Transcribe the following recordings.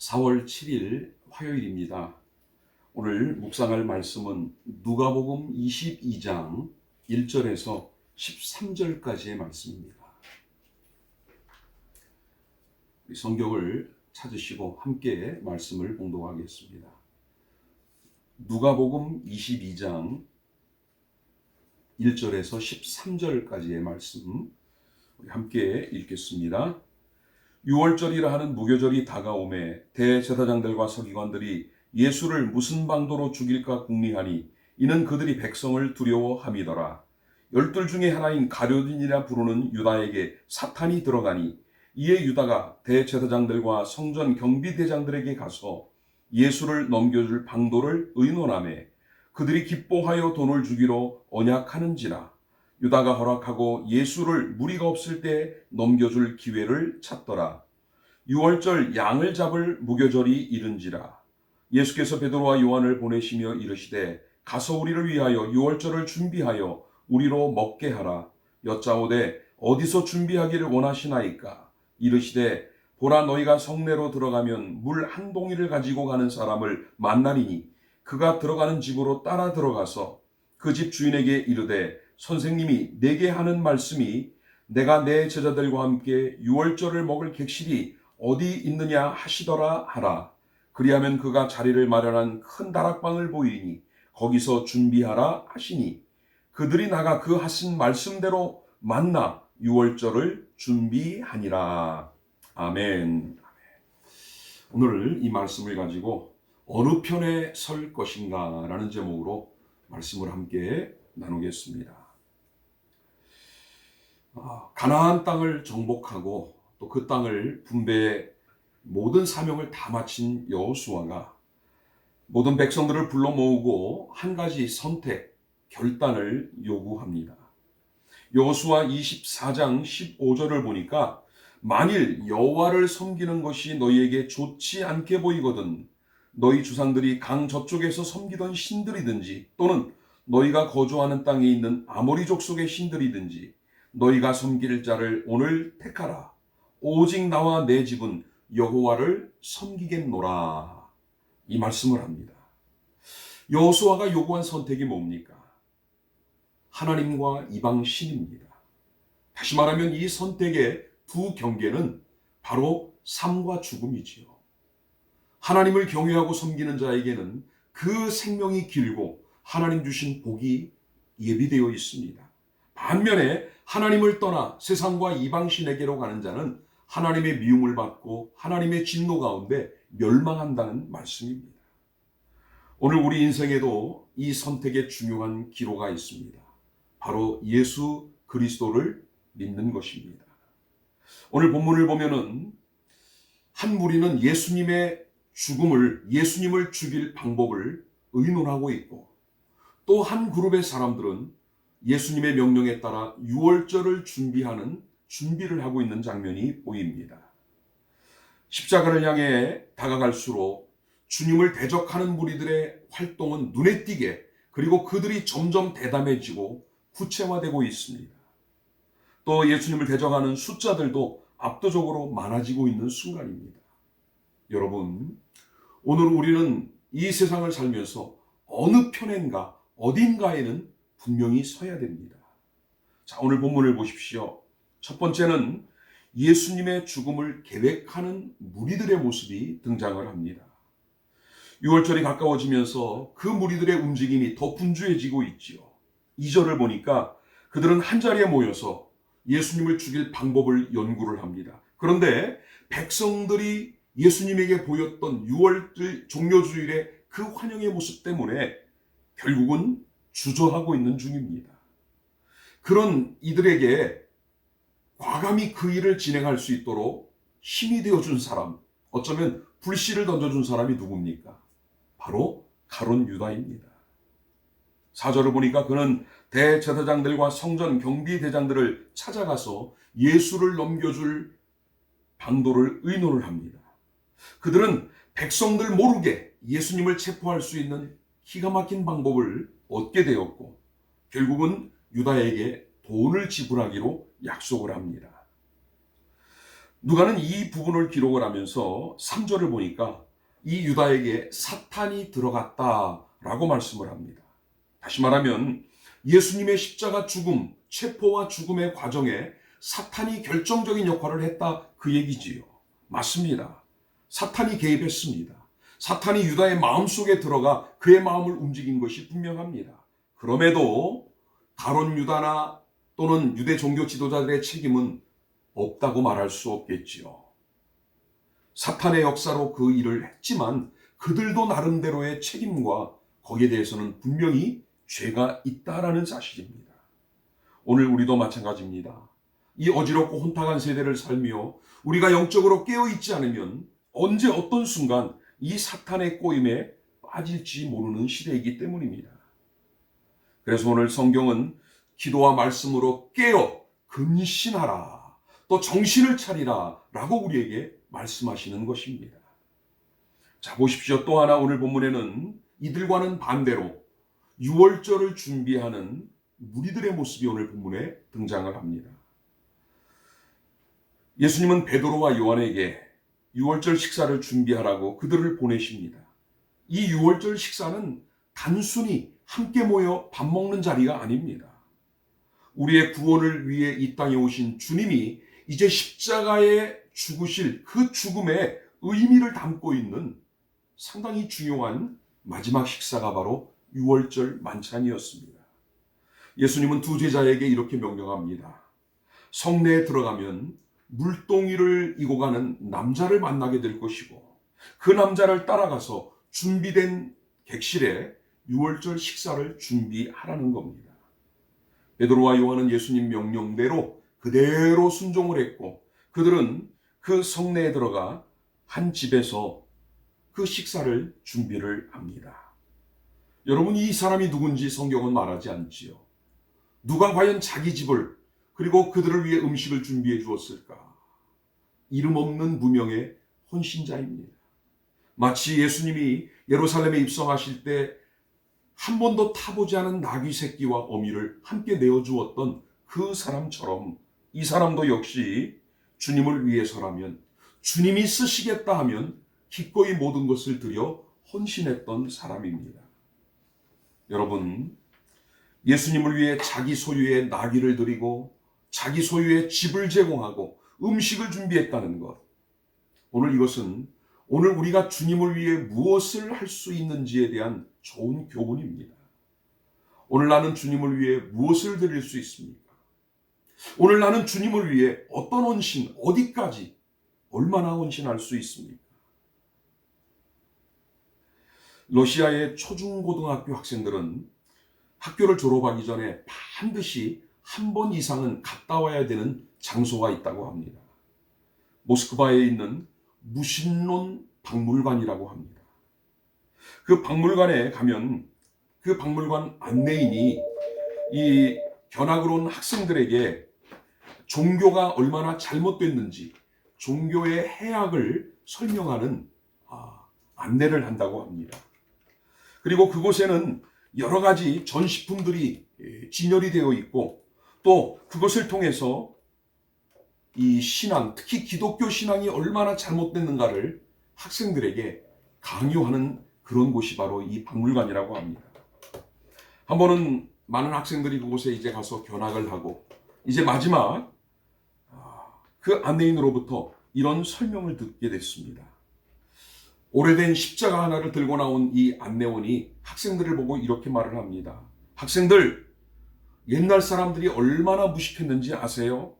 4월 7일 화요일입니다. 오늘 묵상할 말씀은 누가복음 22장 1절에서 13절까지의 말씀입니다. 성경을 찾으시고 함께 말씀을 공독하겠습니다. 누가복음 22장 1절에서 13절까지의 말씀 함께 읽겠습니다. 6월절이라 하는 무교절이 다가오매 대제사장들과 서기관들이 예수를 무슨 방도로 죽일까 궁리하니 이는 그들이 백성을 두려워함이더라. 열둘 중에 하나인 가룟이라 부르는 유다에게 사탄이 들어가니 이에 유다가 대제사장들과 성전 경비대장들에게 가서 예수를 넘겨줄 방도를 의논하매 그들이 기뻐하여 돈을 주기로 언약하는지라 유다가 허락하고 예수를 무리가 없을 때 넘겨줄 기회를 찾더라. 6월절 양을 잡을 무교절이 이른지라. 예수께서 베드로와 요한을 보내시며 이르시되 가서 우리를 위하여 6월절을 준비하여 우리로 먹게 하라. 여짜오되 어디서 준비하기를 원하시나이까? 이르시되 보라 너희가 성내로 들어가면 물 한 동이를 가지고 가는 사람을 만나리니 그가 들어가는 집으로 따라 들어가서 그 집 주인에게 이르되 선생님이 내게 하는 말씀이 내가 내 제자들과 함께 유월절을 먹을 객실이 어디 있느냐 하시더라 하라. 그리하면 그가 자리를 마련한 큰 다락방을 보이니 거기서 준비하라 하시니 그들이 나가 그 하신 말씀대로 만나 유월절을 준비하니라. 아멘. 오늘 이 말씀을 가지고 어느 편에 설 것인가 라는 제목으로 말씀을 함께 나누겠습니다. 아, 가나안 땅을 정복하고 또 그 땅을 분배해 모든 사명을 다 마친 여호수아가 모든 백성들을 불러 모으고 한 가지 선택, 결단을 요구합니다. 여호수아 24장 15절을 보니까 만일 여호와를 섬기는 것이 너희에게 좋지 않게 보이거든 너희 주상들이 강 저쪽에서 섬기던 신들이든지 또는 너희가 거주하는 땅에 있는 아모리 족 속의 신들이든지 너희가 섬길 자를 오늘 택하라. 오직 나와 내 집은 여호와를 섬기겠노라. 이 말씀을 합니다. 여호수아가 요구한 선택이 뭡니까? 하나님과 이방 신입니다. 다시 말하면 이 선택의 두 경계는 바로 삶과 죽음이지요. 하나님을 경외하고 섬기는 자에게는 그 생명이 길고 하나님 주신 복이 예비되어 있습니다. 반면에 하나님을 떠나 세상과 이방신에게로 가는 자는 하나님의 미움을 받고 하나님의 진노 가운데 멸망한다는 말씀입니다. 오늘 우리 인생에도 이 선택의 중요한 기로가 있습니다. 바로 예수 그리스도를 믿는 것입니다. 오늘 본문을 보면은 한 무리는 예수님의 죽음을 예수님을 죽일 방법을 의논하고 있고 또 한 그룹의 사람들은 예수님의 명령에 따라 유월절을 준비하는 준비를 하고 있는 장면이 보입니다. 십자가를 향해 다가갈수록 주님을 대적하는 무리들의 활동은 눈에 띄게 그리고 그들이 점점 대담해지고 구체화되고 있습니다. 또 예수님을 대적하는 숫자들도 압도적으로 많아지고 있는 순간입니다. 여러분, 오늘 우리는 이 세상을 살면서 어느 편인가, 어딘가에는 분명히 서야 됩니다. 자, 오늘 본문을 보십시오. 첫 번째는 예수님의 죽음을 계획하는 무리들의 모습이 등장을 합니다. 6월절이 가까워지면서 그 무리들의 움직임이 더 분주해지고 있지요. 2절을 보니까 그들은 한 자리에 모여서 예수님을 죽일 방법을 연구를 합니다. 그런데 백성들이 예수님에게 보였던 6월 종료주일의 그 환영의 모습 때문에 결국은 주저하고 있는 중입니다. 그런 이들에게 과감히 그 일을 진행할 수 있도록 힘이 되어준 사람, 어쩌면 불씨를 던져준 사람이 누굽니까? 바로 가론 유다입니다. 사절을 보니까 그는 대제사장들과 성전 경비대장들을 찾아가서 예수를 넘겨줄 방도를 의논을 합니다. 그들은 백성들 모르게 예수님을 체포할 수 있는 기가 막힌 방법을 얻게 되었고 결국은 유다에게 돈을 지불하기로 약속을 합니다. 누가는 이 부분을 기록을 하면서 3절을 보니까 이 유다에게 사탄이 들어갔다라고 말씀을 합니다. 다시 말하면 예수님의 십자가 죽음, 체포와 죽음의 과정에 사탄이 결정적인 역할을 했다 그 얘기지요. 맞습니다. 사탄이 개입했습니다. 사탄이 유다의 마음속에 들어가 그의 마음을 움직인 것이 분명합니다. 그럼에도 가론 유다나 또는 유대 종교 지도자들의 책임은 없다고 말할 수 없겠지요. 사탄의 역사로 그 일을 했지만 그들도 나름대로의 책임과 거기에 대해서는 분명히 죄가 있다라는 사실입니다. 오늘 우리도 마찬가지입니다. 이 어지럽고 혼탁한 세대를 살며 우리가 영적으로 깨어 있지 않으면 언제 어떤 순간 이 사탄의 꼬임에 빠질지 모르는 시대이기 때문입니다. 그래서 오늘 성경은 기도와 말씀으로 깨어 근신하라. 또 정신을 차리라. 라고 우리에게 말씀하시는 것입니다. 자, 보십시오. 또 하나 오늘 본문에는 이들과는 반대로 6월절을 준비하는 무리들의 모습이 오늘 본문에 등장을 합니다. 예수님은 베드로와 요한에게 6월절 식사를 준비하라고 그들을 보내십니다. 이 6월절 식사는 단순히 함께 모여 밥 먹는 자리가 아닙니다. 우리의 구원을 위해 이 땅에 오신 주님이 이제 십자가에 죽으실 그 죽음의 의미를 담고 있는 상당히 중요한 마지막 식사가 바로 6월절 만찬이었습니다. 예수님은 두 제자에게 이렇게 명령합니다. 성내에 들어가면 물동이를 이고 가는 남자를 만나게 될 것이고 그 남자를 따라가서 준비된 객실에 6월절 식사를 준비하라는 겁니다. 베드로와 요한은 예수님 명령대로 그대로 순종을 했고 그들은 그 성내에 들어가 한 집에서 그 식사를 준비를 합니다. 여러분 이 사람이 누군지 성경은 말하지 않지요. 누가 과연 자기 집을 그리고 그들을 위해 음식을 준비해 주었을까? 이름 없는 무명의 혼신자입니다. 마치 예수님이 예루살렘에 입성하실 때 한 번도 타보지 않은 나귀 새끼와 어미를 함께 내어주었던 그 사람처럼 이 사람도 역시 주님을 위해서라면 주님이 쓰시겠다 하면 기꺼이 모든 것을 들여 헌신했던 사람입니다. 여러분, 예수님을 위해 자기 소유의 나귀를 드리고 자기 소유의 집을 제공하고 음식을 준비했다는 것. 오늘 이것은 오늘 우리가 주님을 위해 무엇을 할 수 있는지에 대한 좋은 교훈입니다. 오늘 나는 주님을 위해 무엇을 드릴 수 있습니까? 오늘 나는 주님을 위해 어떤 헌신, 어디까지, 얼마나 헌신할 수 있습니까? 러시아의 초중고등학교 학생들은 학교를 졸업하기 전에 반드시 한 번 이상은 갔다 와야 되는 장소가 있다고 합니다. 모스크바에 있는 무신론 박물관이라고 합니다. 그 박물관에 가면 그 박물관 안내인이 이 견학을 온 학생들에게 종교가 얼마나 잘못됐는지 종교의 해악을 설명하는 아, 안내를 한다고 합니다. 그리고 그곳에는 여러 가지 전시품들이 예, 진열이 되어 있고 또 그것을 통해서 이 신앙, 특히 기독교 신앙이 얼마나 잘못됐는가를 학생들에게 강요하는 그런 곳이 바로 이 박물관이라고 합니다. 한 번은 많은 학생들이 그곳에 이제 가서 견학을 하고 이제 마지막 아, 그 안내인으로부터 이런 설명을 듣게 됐습니다. 오래된 십자가 하나를 들고 나온 이 안내원이 학생들을 보고 이렇게 말을 합니다. 학생들, 옛날 사람들이 얼마나 무식했는지 아세요?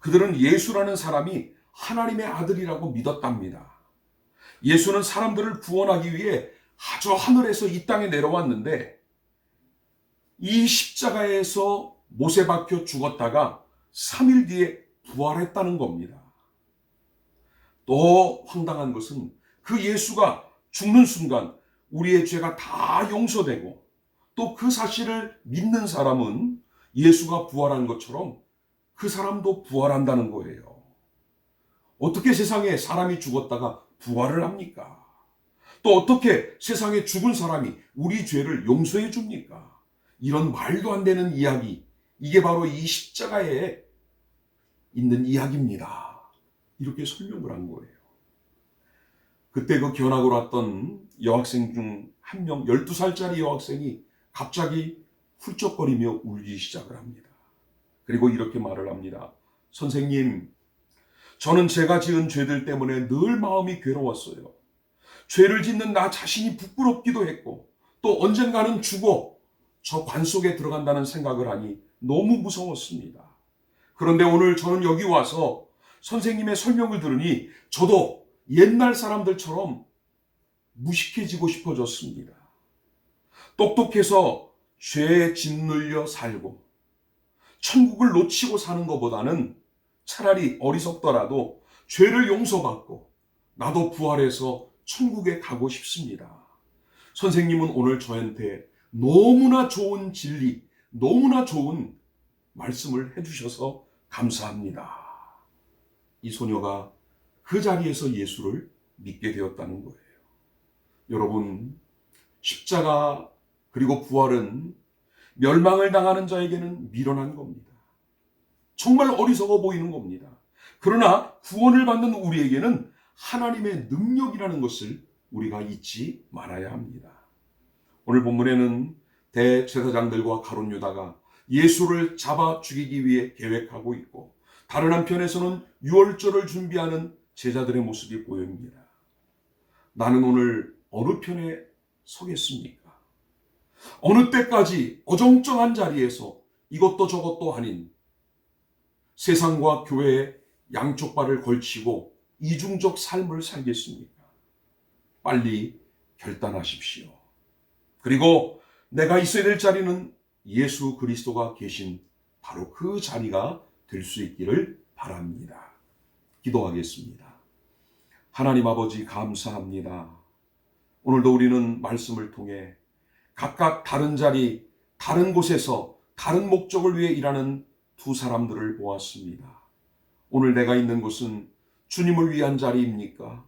그들은 예수라는 사람이 하나님의 아들이라고 믿었답니다. 예수는 사람들을 구원하기 위해 아주 하늘에서 이 땅에 내려왔는데 이 십자가에서 못에 박혀 죽었다가 3일 뒤에 부활했다는 겁니다. 또 황당한 것은 그 예수가 죽는 순간 우리의 죄가 다 용서되고 또 그 사실을 믿는 사람은 예수가 부활한 것처럼 그 사람도 부활한다는 거예요. 어떻게 세상에 사람이 죽었다가 부활을 합니까? 또 어떻게 세상에 죽은 사람이 우리 죄를 용서해 줍니까? 이런 말도 안 되는 이야기, 이게 바로 이 십자가에 있는 이야기입니다. 이렇게 설명을 한 거예요. 그때 그 견학으로 왔던 여학생 중 한 명, 12살짜리 여학생이 갑자기 훌쩍거리며 울기 시작을 합니다. 그리고 이렇게 말을 합니다. 선생님, 저는 제가 지은 죄들 때문에 늘 마음이 괴로웠어요. 죄를 짓는 나 자신이 부끄럽기도 했고, 또 언젠가는 죽어 저 관 속에 들어간다는 생각을 하니 너무 무서웠습니다. 그런데 오늘 저는 여기 와서 선생님의 설명을 들으니 저도 옛날 사람들처럼 무식해지고 싶어졌습니다. 똑똑해서 죄에 짓눌려 살고 천국을 놓치고 사는 것보다는 차라리 어리석더라도 죄를 용서받고 나도 부활해서 천국에 가고 싶습니다. 선생님은 오늘 저한테 너무나 좋은 진리, 너무나 좋은 말씀을 해주셔서 감사합니다. 이 소녀가 그 자리에서 예수를 믿게 되었다는 거예요. 여러분, 십자가 그리고 부활은 멸망을 당하는 자에게는 미련한 겁니다. 정말 어리석어 보이는 겁니다. 그러나 구원을 받는 우리에게는 하나님의 능력이라는 것을 우리가 잊지 말아야 합니다. 오늘 본문에는 대제사장들과 가론 유다가 예수를 잡아 죽이기 위해 계획하고 있고 다른 한편에서는 유월절을 준비하는 제자들의 모습이 보입니다. 나는 오늘 어느 편에 서겠습니까? 어느 때까지 어정쩡한 자리에서 이것도 저것도 아닌 세상과 교회의 양쪽 발을 걸치고 이중적 삶을 살겠습니까? 빨리 결단하십시오. 그리고 내가 있어야 될 자리는 예수 그리스도가 계신 바로 그 자리가 될 수 있기를 바랍니다. 기도하겠습니다. 하나님 아버지 감사합니다. 오늘도 우리는 말씀을 통해 각각 다른 자리, 다른 곳에서 다른 목적을 위해 일하는 두 사람들을 보았습니다. 오늘 내가 있는 곳은 주님을 위한 자리입니까?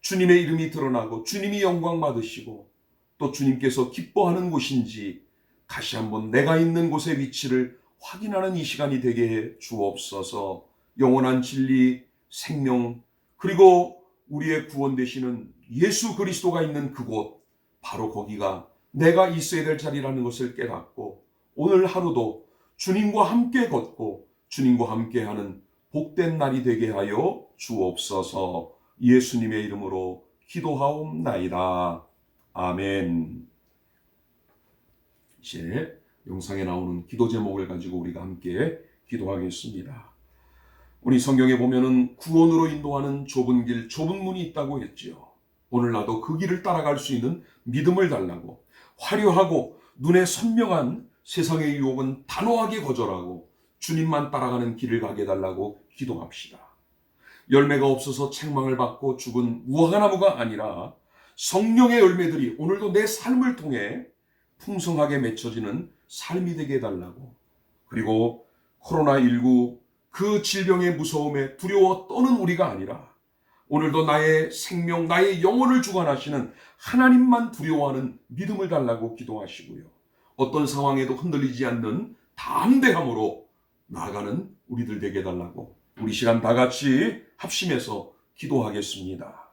주님의 이름이 드러나고 주님이 영광 받으시고 또 주님께서 기뻐하는 곳인지 다시 한번 내가 있는 곳의 위치를 확인하는 이 시간이 되게 해 주옵소서 영원한 진리, 생명, 그리고 우리의 구원 되시는 예수 그리스도가 있는 그곳, 바로 거기가 내가 있어야 될 자리라는 것을 깨닫고 오늘 하루도 주님과 함께 걷고 주님과 함께 하는 복된 날이 되게 하여 주옵소서 예수님의 이름으로 기도하옵나이다. 아멘. 이제 영상에 나오는 기도 제목을 가지고 우리가 함께 기도하겠습니다. 우리 성경에 보면은 구원으로 인도하는 좁은 길, 좁은 문이 있다고 했지요. 오늘 나도 그 길을 따라갈 수 있는 믿음을 달라고 화려하고 눈에 선명한 세상의 유혹은 단호하게 거절하고 주님만 따라가는 길을 가게 달라고 기도합시다. 열매가 없어서 책망을 받고 죽은 무화과나무가 아니라 성령의 열매들이 오늘도 내 삶을 통해 풍성하게 맺혀지는 삶이 되게 해달라고 그리고 코로나19 그 질병의 무서움에 두려워 떠는 우리가 아니라 오늘도 나의 생명, 나의 영혼을 주관하시는 하나님만 두려워하는 믿음을 달라고 기도하시고요. 어떤 상황에도 흔들리지 않는 담대함으로 나아가는 우리들 되게 달라고 우리 시간 다 같이 합심해서 기도하겠습니다.